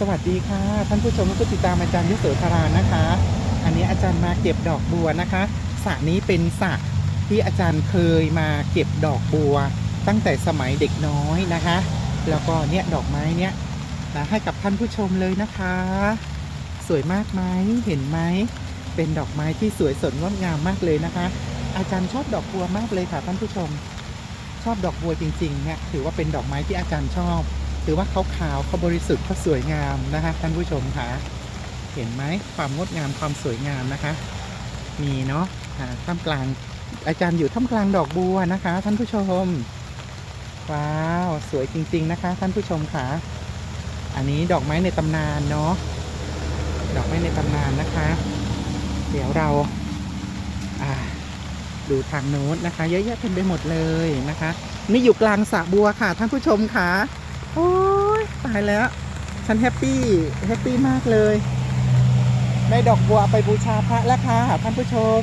สวัสดีค่ะ ท่านผู้ชมผู้ติดตามอาจารย์ยุโสธรานะคะ อันนี้อาจารย์มาเก็บดอกบัวนะคะสระนี้เป็นสระที่อาจารย์เคยมาเก็บดอกบัว ตั้งแต่สมัยเด็กน้อยนะคะ แล้วก็เนี่ยดอกไม้เนี่ยนะให้กับท่านผู้ชมเลยนะคะ สวยมากไหมเห็นไหมเป็นดอกไม้ที่สวยสดงดงามมากเลยนะคะ อาจารย์ชอบดอกบัวมากเลยค่ะท่านผู้ชม ชอบดอกบัวจริงๆเนี่ยถือว่าเป็นดอกไม้ที่อาจารย์ชอบ ถือว่าเขาขาวเขาบริสุทธิ์เขาสวยงามนะคะท่านผู้ชมคะเห็นไหมความงดงามความสวยงามนะคะ มีเนาะอ่าท่ามกลางอาจารย์อยู่ท่ามกลางดอกบัวนะคะ ท่านผู้ชมว้าวสวยจริง ๆนะคะ ท่านผู้ชมค่ะ อันนี้ดอกไม้ในตำนานเนาะดอกไม้ในตำนานนะคะ เดี๋ยวเราอ่าดูทางโน้นนะคะ เยอะแยะเต็มไปหมดเลยนะคะ นี่อยู่กลางสระบัวค่ะท่านผู้ชมค่ะ โอ้ยตายแล้ว ฉันแฮปปี้แฮปปี้มากเลย ได้ดอกบัวไปบูชาพระแล้วค่ะท่านผู้ชม